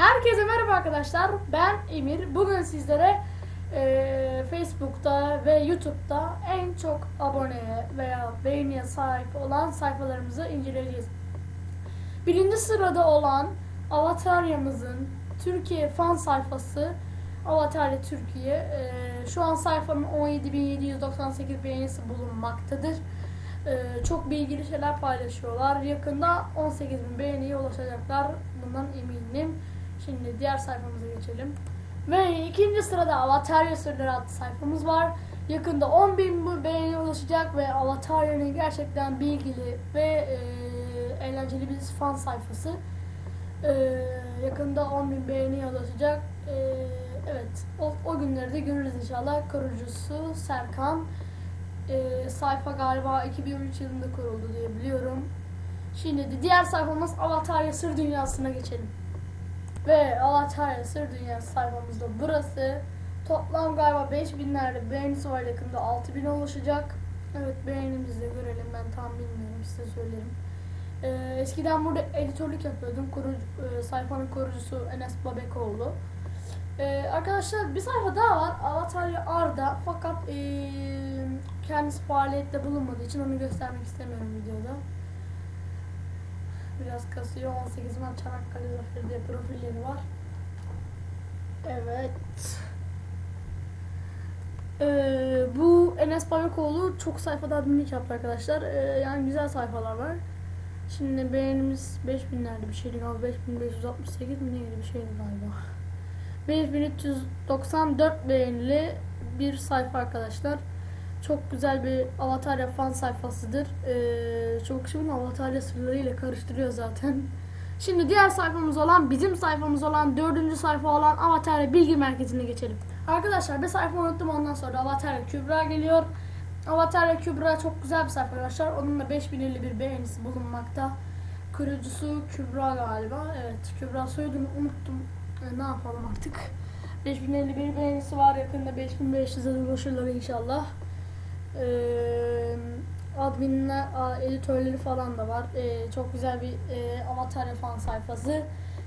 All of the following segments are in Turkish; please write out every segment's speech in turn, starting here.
Herkese merhaba arkadaşlar. Ben Emir. Bugün sizlere e, Facebook'ta ve YouTube'da en çok aboneye veya beğeniye sahip olan sayfalarımızı inceleyeceğiz. Birinci sırada olan Avatarya'mızın Türkiye fan sayfası Avatarya Türkiye. E, şu an sayfanın 17.798 beğenisi bulunmaktadır. E, çok bilgili şeyler paylaşıyorlar. Yakında 18.000 beğeniye ulaşacaklar. Bundan eminim. Şimdi diğer sayfamıza geçelim. Ve ikinci sırada Avatarya Sırları adlı sayfamız var. Yakında 10.000 bu beğeniye ulaşacak ve Avatarya'nın gerçekten bilgili ve e, eğlenceli bir fan sayfası. E, yakında 10.000 beğeniye ulaşacak. E, evet, o, o günleri de görürüz inşallah. Kurucusu Serkan. E, sayfa galiba 2013 yılında kuruldu diye biliyorum. Şimdi de diğer sayfamız Avatarya Sır Dünyası'na geçelim. Ve Avatarya Sır Dünyası sayfamızda burası. Toplam galiba 5000'lerde beğenisi var yakında 6000 ulaşacak. Evet beğenimizi görelim ben tam bilmiyorum size söylerim. Ee, eskiden burada editörlük yapıyordum. Kurucu, e, sayfanın kurucusu Enes Babekoğlu. Ee, arkadaşlar bir sayfa daha var. Avatarya Arda fakat e, kendisi faaliyette bulunmadığı için onu göstermek istemiyorum videoda. Biraz kasıyor. 18 Mart Çanakkale Zaferi diye profilleri var. Evet. Ee, bu Enes Babekoğlu çok sayfada adminlik yaptı arkadaşlar. Ee, yani güzel sayfalar var. Şimdi beğenimiz 5000'lerde bir şeydi galiba. 5568 mi neydi bir şeydi galiba. 5394 beğenili bir sayfa arkadaşlar. Çok güzel bir Avatarya fan sayfasıdır. Ee, çok bunu Avatarya sırlarıyla karıştırıyor zaten. Şimdi diğer sayfamız olan, bizim sayfamız olan, dördüncü sayfa olan Avatarya Bilgi Merkezi'ne geçelim. Arkadaşlar bir sayfa unuttum ondan sonra Avatarya Kübra geliyor. Avatarya Kübra çok güzel bir sayfa arkadaşlar. Onun da 5051 beğenisi bulunmakta. Kurucusu Kübra galiba. Evet Kübra soyadını unuttum. Ee, ne yapalım artık. 5051 beğenisi var. Yakında 5500'e ulaşırlar inşallah. Ee, adminler, editörleri falan da var. Ee, çok güzel bir e, Avatarya fan sayfası.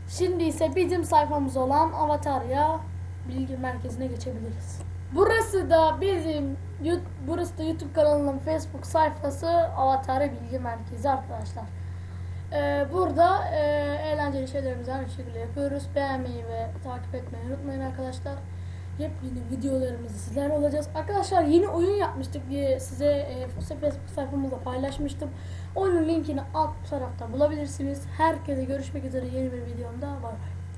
Şimdi ise bizim sayfamız olan Avatarya Bilgi Merkezi'ne geçebiliriz. Burası da bizim burası da YouTube kanalının Facebook sayfası Avatarya Bilgi Merkezi arkadaşlar. Burada e, eğlenceli şeylerimizi her şekilde yapıyoruz. Beğenmeyi ve takip etmeyi unutmayın arkadaşlar. Yepyeni videolarımızı sizler olacağız. Arkadaşlar yeni oyun yapmıştık diye size e, Facebook sayfamızda paylaşmıştım. Oyunun linkini alt tarafta bulabilirsiniz. Herkese görüşmek üzere yeni bir videomda.